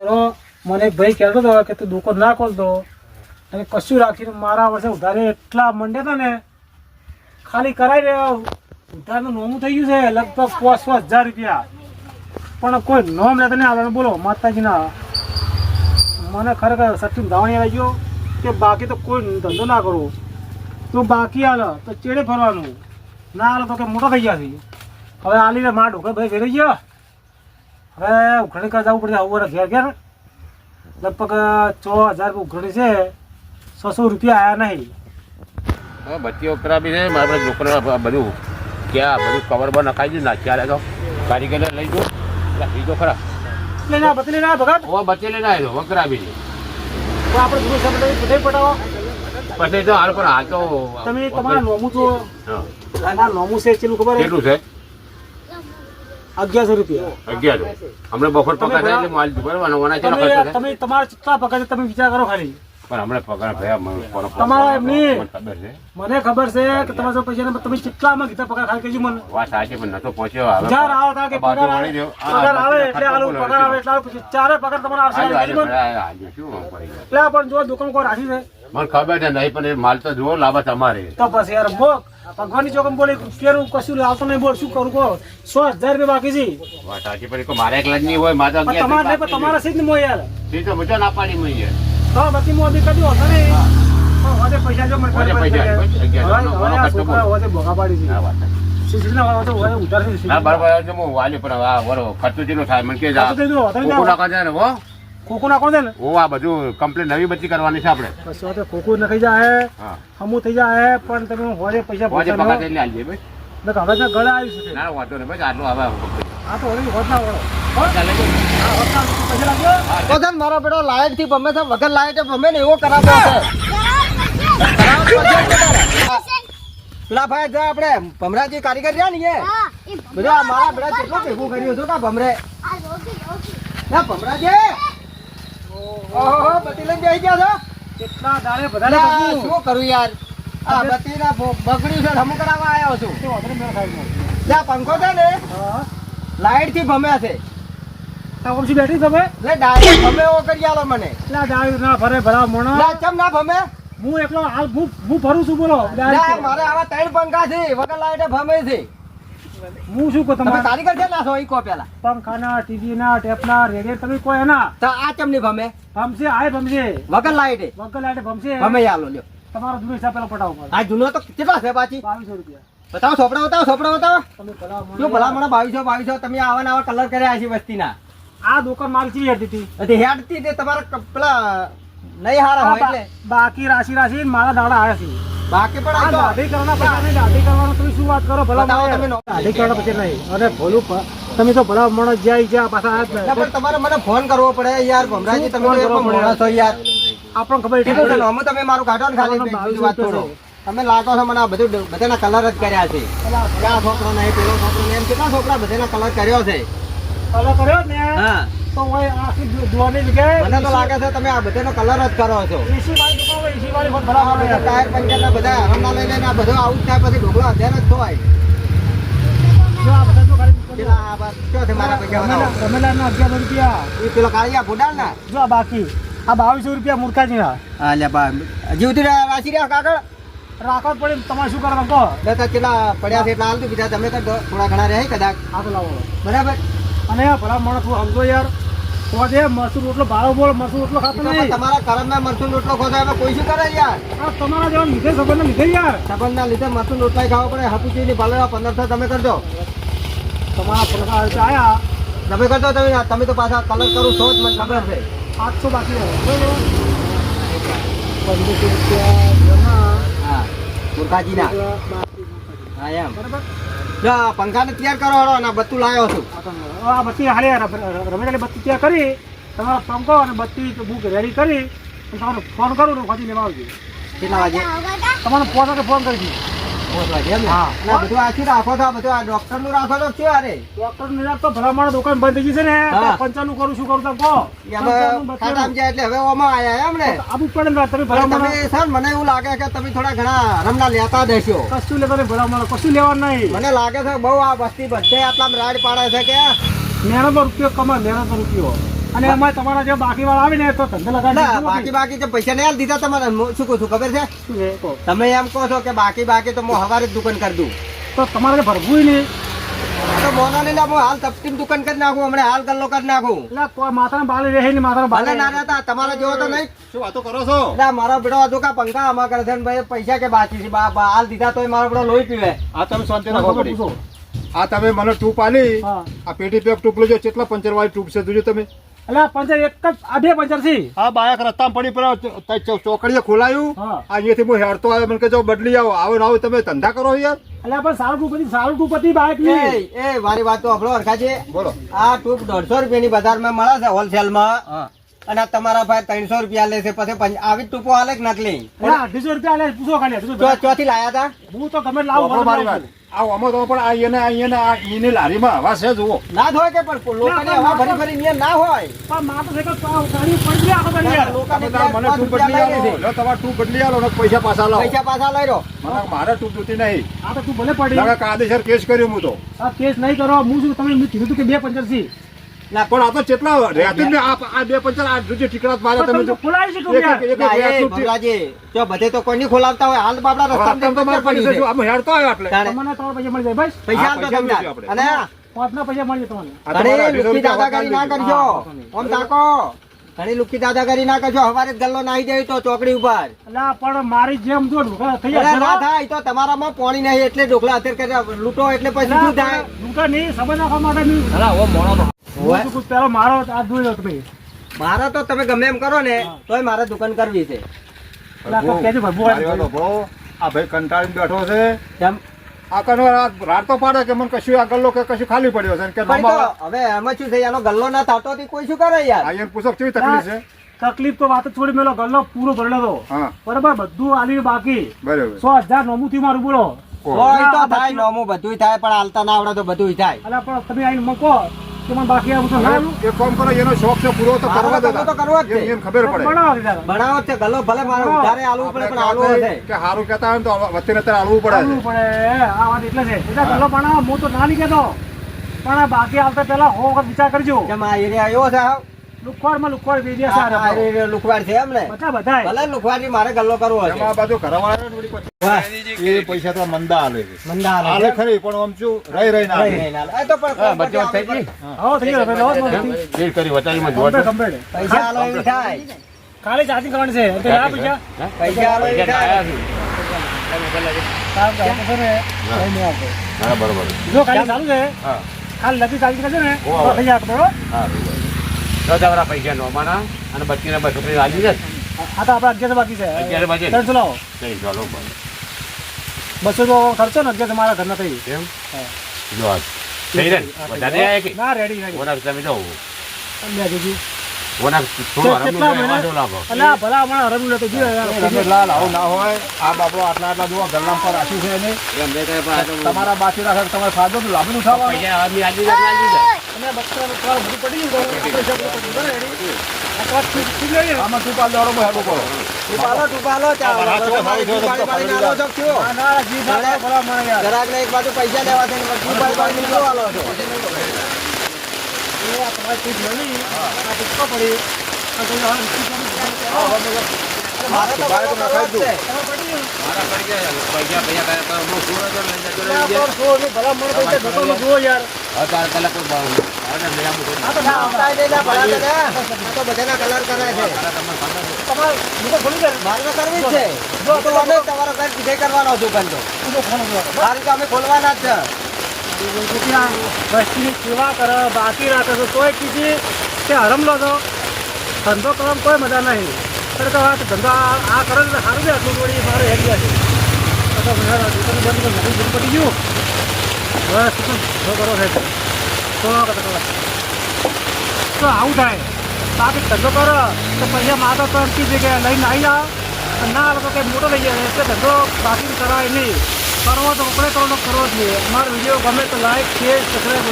મને ભાઈ કહેતો હતો કે તું દુકાન ના ખોલતો. અને કશું રાખીને મારા વર્ષે ઉધારે એટલા મંડ્યા હતા ને, ખાલી કરાવી દે ઉધારનું નોમું થઈ ગયું છે, લગભગ પાંચ પાંચ હજાર રૂપિયા. પણ કોઈ નોમ લેતા નહીં આવવાનું બોલો, માતાજીના. મને ખરેખર સચિન ધાવણી આવી ગયો કે બાકી તો કોઈ ધંધો ના કરો. તું બાકી હાલ, તો ચેડે ફરવાનું? ના હાલ તો કે મોટા થઈ ગયા છે. હવે આલીને મારા ઢોકર ભાઈ ફેરી ગયા. હવે ઉઘરણી કરવા જવું પડશે આવું ઘેર ઘેર. લગભગ છ હજાર ઉઘરણી છે. છસો રૂપિયા આવ્યા નહીં. હવે બત્તીઓ કરાવી છે મારા બધા છોકરા બધું ક્યાં બધું કવર પર નખાઈ દીધું નાખ્યા તો. કારીગરને લઈ જો. લીધો ખરા. લઈને આ ના ભગત. હવે બત્તી લઈને આવ્યો હવે કરાવી છે. તો આપણે ગુરુ સાહેબ બધે પટાવો. પછી તો હાલ પણ હાલ તો તમે તમારા નોમું છો હા. નોમું છે ચેલું ખબર છે કેટલું છે? અગિયારસો રૂપિયા. અગિયાર હમણાં બપોર પગાર થાય એટલે માલ બરાબર વના છે તમે તમે તમારા કેટલા પગાર તમે વિચાર કરો ખાલી. પણ હમણાં પગાર ભયા તમારા એમની- મને ખબર છે. મને ખબર છે કે તમારા પૈસા તમે તમે કેટલામાં કીધા પગાર ખાલી કહેજો મને. વાત સાચી પણ નતો પહોંચ્યો. હવે પગાર આવે કે પગાર આવે. પગાર આવે એટલે આલો પગાર આવે એટલે ચારે પગાર તમારા આવશે? એટલે પણ જો દુકાન કોઈ રાખી છે. મને ખબર છે નહીં પણ એ માલ તો જુઓ લાભ તમારે તો બસ યાર બોક. ભગવાનની જોગમ બોલે ફેરું કશું આવતો નહીં બોલ શું કરું કહો? સો હજાર રૂપિયા બાકી છે. વાત સાચી પણ મારે એકલા જ નહીં હોય મારે તમારે નહીં પણ તમારા સીધ મો યાર. સીધ તો મજા ના પાડી મળી જાય તો બાકી મો અભી કદી હોતો નહીં. હોતે પૈસા જો મને પૈસા, છોકરા બોલ. ભોગા પાડી છે. ઉધાર છે ના બરાબર હું વાલી પણ આ બરો ખર્ચો જેટલો થાય મને કે જા કોકો જાય ને હો. ખોખું નાખો ને? ઓ આ બધું કમ્પ્લેટ નવી બચ્ચી કરવાની છે આપણે. ખોખું નખાઈ જાય. હમુ થઈ જાય પણ તમે પૈસા હોજે પગાર એટલે આલજે ભાઈ. ને હવે ના ગળે આવી છે ના ના વાંધો નહીં ભાઈ આટલું આ તો ના વળો. ના તો ને મારો બેટો લાયકથી ભમે છે વગર લાયક ભમે ને એવો કરાવો છે. પેલા ભાઈ જો આપણે ભમરાજી કારીગર રહ્યા ને બધા આ મારા બેડા કેટલું ભેગું કર્યું હતું કા ભમરે? ના ભમરાજી! ઓહો બત્તી લઈને બેસી ગયા છો? કેટલા દાડે બધાને શું કરું યાર? આ બત્તી ના બગડ્યું છે હમ કરાવવા આવ્યો છું. તે હોદે મેળ ખાઈ ગયો. ત્યાં પંખો છે ને? લાઈટથી ભમ્યા છે. ઓછી બેઠી તમે? એટલે ડાયરેક્ટ ભમે એવો કરી આલો મને. એટલા ના ભરે ભરા મોણો. ચમ ના ભમે? હું એકલો હાલ હું છું બોલો. મારે આવા ત્રણ પંખા છે વગર લાઈટે ભમે છે. હું શું કહું તમે તમારે? કારીગર છે ના છો કો પેલા પંખાના ટીવીના ટેપના રેડિયેટર તમે કોઈ એના તો આ ચમની ભમે? ભમશે આય ભમશે. વગર લાઈટે. વગર લાઈટે ભમશે. ભમે આલો લ્યો. તમારો જૂનો હિસાબ પેલો પટાવો પડે. આ જૂનો તો કેટલા છે પાછી? 2200 રૂપિયા. બતાવો સોપડા બતાવો સોપડા બતાવો તમે ભલા ભલા મને 2200 2200 તમે આવા આવા કલર કર્યા છે વસ્તીના. આ દુકાન મારી ચી હતી? હતી હેડતી તે તમારા પેલા નહીં હારા હોય એટલે. બાકી રાશી રાશી મારા દાડા આવ્યા છે. બાકી પણ આ દાઢી કરવાના પૈસા નહીં દાઢી કરવાનું તમે શું વાત કરો ભલા તમે દાઢી કરવાના પછી નહીં. અને ભોલું તમે તો ભલા મણો જાય જ્યાં પાછા નહીં. પણ તમારે મને ફોન કરવો પડે યાર ભમરાજી તમે માણસ છો યાર. આપણને ખબર છે. છે તમે મારું કાઢો ને ખાલી વાત કરો. તમે લાગો છો મને આ બધું બધાના કલર જ કર્યા છે. આ છોકરો નહીં પેલો છોકરો એમ કેટલા છોકરા બધાના કલર કર્યો છે? કલર કર્યો ને? હા. તો હોય આખી ધોવાની જગ્યાએ મને તો લાગે છે તમે આ બધાનો કલર જ કરો છો. એસી વાળી દુકાન હોય, એસી વાળી બરાબર ટાયર પંચર ના બધા હરમના લઈ લઈને આ બધું આવું જ થાય પછી ઢોકળો અધ્યાન જ થવાય જો આ બધા જો કેટલા આ બસ કયો છે મારા પૈસા. રમેલાના અગિયાર રૂપિયા. એ પેલો કાળિયા ફૂડાર ના જો આ બાકી. આ બાવીસો રૂપિયા મૂર્ખાજીના. હા લે બા. જીવતી રાશી રહ્યા કાગળ? રાખવા પડે તમારે શું કરવાનું કહો. તો કેટલા પડ્યા છે એટલા હાલતું બીજા તમે તો થોડા ઘણા રહે કદાચ. આ તો લાવો. બરાબર. અને આ ભલા માણસ હું સમજો યાર. જે મરસું રોટલો ભાડો બોલ મરસું રોટલો ખાતો નહીં. તમારા કરમમાં મરચું રોટલો ખોદો એમાં કોઈ શું કરે યાર? આ તમારા જેવા લીધે ખબર ને લીધે યાર. સંબંધના લીધે મરચું રોટલા ખાવા પડે હપુચીની પાલવા પંદરસો તમે કરજો. તમારા આ આયા. તમે કરજો તમે તમે તો પાછા કલર કરું છો જ મને ખબર છે. બાકી? પંદરસો રૂપિયા હા મુરખાજીના. હા એમ. બરાબર? પંખાને તૈયાર કરો હળો અને બત્તું લાવ્યો છું. આ બત્તી હાલે રમેશની બત્તી તૈયાર કરી તમારો પંખો અને બત્તી બુક રેડી કરી તમારો ફોન કરું ને પછી લેવા આવજો. કેટલા વાગે? તમારો ફોન ફોન કરી દીધો દુકાન બંધ થઈ ગઈ છે ને. પંચાનું કરું શું કરું એટલે હવે ઓમાં આયા એમ ને આબુ પડે ને તમે તમે સર મને એવું લાગે કે તમે થોડા ઘણા રમના લેતા દેશો. કશું લેતા ભલામણ. કશું લેવાનું નહીં. મને લાગે છે બહુ આ વસ્તી બધે આટલા રાડ પાડે છે કે? મહેનતનો રૂપિયો કમાય મહેનતનો રૂપિયો. અને એમાં તમારા જે બાકી વાળા આવે ને તો ધંધો લગાડી બાકી. બાકી તો પૈસા નહીં આલ દીધા તમારે શું કહું છું ખબર છે. તમે એમ કહો છો કે બાકી બાકી તો હું હવારે જ દુકાન કરી દઉં. તો તમારે ભરવું નહીં. તો મોના હું હાલ તપતીમ દુકાન કરી નાખું હમણાં હાલ ગલ્લો કરી નાખું. એટલે માથા માથાના રહે માથાના ભલે બાલે ના રહેતા તમારા જેવો તો નહીં. શું વાતો કરો છો? એટલે મારો બેટો હતો કે પંખા આમાં કરે છે ને ભાઈ પૈસા કે બાકી છે? બા- બા- હાલ દીધા તો મારો બેટો લોહી પીવે. આ તમે શાંતિ રાખો પડી આ તમે મને ટૂપ આલી. આ પેટી પેક ટૂપ લેજો કેટલા પંચર વાળી ટૂપ છે જોજો તમે. એટલે પંચર એક જ આ બે પંચર છે. હા બાયક રસ્તામાં પડી પર ચોકડીએ ખોલાયું. અહીંયાથી હું હેરતો આવ્યો મને કે જો બદલી આવો આવો ને આવો તમે ધંધા કરો યાર. એટલે પણ સારું ટૂપ હતી સારું ટૂપ હતી બાઇક એ ની. એ મારી વાત તો આપણો છે બોલો. આ ટૂપ દોઢસો રૂપિયાની બજારમાં મળે છે હોલસેલમાં માં. અને આ તમારા ભાઈ ત્રણસો રૂપિયા લે છે પછી આવી જ ટૂપો હાલે કે નકલી? એટલે અઢીસો રૂપિયા લે પૂછો ખાલી. ચોથી લાયા હતા હું તો ગમે લાવું મારી વાત. આ આમાં તો પણ આ એને આ એને આ ઈની લારીમાં હવા છે જુઓ. ના જ હોય કે પણ લોકોની હવા ભરી ના હોય. પણ માર તો કે આ ગાડી પડી ગઈ આખો યાર. લોકોને મને ટૂપ બદલી આલો જો તમારે ટૂપ બદલી આલો ને પૈસા પાછા લાવો. પૈસા પાછા લઈ રહ્યો મને મારે ટૂપ જોતી નહીં. આ તો તું ભલે પડી. લગા કાયદેસર કેસ કર્યો હું તો. આ કેસ નહીં કરો હું શું તમે કીધું કે બે પંચર છે ના પણ આ તો કેટલા રહેતું ને આ આ બે પંચર આ જોજે ટીકડા જ તમે તમે ખોલાવી છે ટૂપ એક- યાર. એક- એક- ના, એ એક- એક- ભમરાજી, જો બધે તો કોઈ નહીં ખોલાવતા હોય હાલ બાપડા રસ્તામાં રસ્તામાં તો મારે પડી જજો આમ હેરતો આવ્યો એટલે તમને તમારા પૈસા મળી જાય બસ પૈસા હા, તમને. અને પાંચના પૈસા મળી તમને. આ તમારા ઘણી અઢીસો લુખી દાદાગીરી ના કરજો. અમારે આમ તાકો ઘણી લુખી દાદાગીરી ના કરજો. હવારે ગલ્લો નાહી જાય તો ચોકડી ઉપર. પણ મારી જેમ જો થઈ ના થાય તો તમારામાં પાણી નહીં એટલે ઢોકળા અત્યારે કરે લૂંટો એટલે પછી શું થાય? નહીં સમજ નાખવા માટે નહીં. પેલો મારો આ જોઈ તમે મારે તો તમે ગમે એમ કરો ને તોય મારે દુકાન કરવી છે. આ ભાઈ, કંટાળીને બેઠો છે. કેમ? રાત તો પાડે કે મને કશું આ ગલ્લો કે કશું ખાલી પડ્યો છે કે હવે એમાં શું છે એનો ગલ્લો ના થતો કોઈ શું કરે યાર? આ એને પૂછો કેવી તકલીફ છે? તકલીફ તો વાત છોડી મેલો ગલ્લો પૂરો ભરેલો હતો. હા. બરાબર બધું આલી બાકી. બરાબર. સો હજાર નોમું મારું બોલો. કોઈ તો થાય નોમું બધું થાય પણ હાલતા ના આવડે તો બધું થાય. અલા પણ તમે આવીને મૂકો. મને બાકી આવું તો ના? એક કામ કરો એનો શોખ છે પૂરો તો કરવા તો દેતા તો કરવા જ એમ એને ખબર પડે. બનાવો દીધા. બનાવો તે છે ગલ્લો ભલે મારે ઉધારે આલવું પડે પણ આલવું છે. કે હારું કહેતા હોય તો વચ્ચે નતર આલવું પડે આલવું પડે. આ વાત એટલે છે. એટલે ગલ્લો બનાવો હું તો ના નહીં કહેતો પણ બાકી આવતા પહેલા હો વખત વિચાર કરજો. કે આ એરિયા આવ્યો છે હાવ? લુખવાડમાં લુખવાડ આ સારા લુખવાડ છે એમ ને બધા ભલે લુખવાડની મારે ગલ્લો કરવો આ બાજુ ઘરવાળા પછી એ પૈસા તો મંદા આલે છે. મંદા આલે ખરી પણ આમ શું રહી રહી ના નહીં, નહીં, ના. એ તો પણ હા થઈ ગઈ હો થઈ ગયો ભાઈ લાવો જ નથી. ડેટ જોવા કમ્પ્લીટ, દો. કમ્પ્લીટ. પૈસા આલો થાય. ખાલી ચાર્જિંગ કરવાની છે. પૈસા? પૈસા આલો એવી થાય. કામ તો ને, કઈ નહીં આપે. હા બરોબર. જો ખાલી ચાલુ છે હા. ખાલી લગી ને. થઈ જાય આપણો, હા. તો તમારા પૈસા નોમાના અને બચ્ચીને બસ છોકરી લાગી છે. આ તો આપણે અગિયાર બાકી છે. અગિયાર બાકી? ત્રણસો લાવો. નહીં ચાલો બસો. તો ખર્ચો ને અગિયાર મારા ઘરના થઈ. એમ. જો થઈ રહે ને? રેડી રેડી તમે જાઓ. લે. ઓના થોડું આરામનું કેટલા થાય, મહિના? વાંધો લાગો અલે આ ભલા હમણાં હરમ લેતો જોઈએ યાર. લાલ આવું ના હોય આ બાપડો આટલા આટલા જુઓ ગલ્લામ પર રાખ્યું છે એને તમારા બાકી રાખે તમારે ફાયદો તો લાભ આદમી. અને બધું પડી ગયું આપણે રેડી. લઈએ. આમાં તું પાલ દોડો હેડો કરો ટુપાલો ટુપાલો ના, જી ભલા ભલા મને યાર. ગ્રાહકને એક બાજુ પૈસા લેવા છો? એ આ તમારી ઠીક નહીં. આ પુષ્પા પડી. મારે તો છે. ગયા, લઈ જતો રહી તો બધાના કલર કરે છે છે? તમારે. મારે તો છે અમે તમારો ઘર વિજય કરવાનો તો દુકાન મારી તો અમે ખોલવાના જ છે વસ્તીની સેવા કરો બાકી રાખો છો, તોય કીધી કે હરમ લો છો. ધંધો કરવામાં કોઈ મજા નહીં. ખરેખર આ ધંધો આ કરો એટલે સારું છે, આટલું થોડી મારે હેરી ગયા છે. તો બધા બંધ બધું પડી ગયું. બસ ધંધો કરો છે? તો તો આવું થાય. બાકી ધંધો કરો. તો પૈસા માતા તો કીધી કે લઈને આવી જાઓ ના લોકો કંઈ મોટો લઈ જાય. એટલે ધંધો બાકી કરાય નહીં. કરવો તો કપડે કરવાનો કરવો જોઈએ અમારો વીડિયો ગમે તો લાઈક શેર સબસ્ક્રાઈબ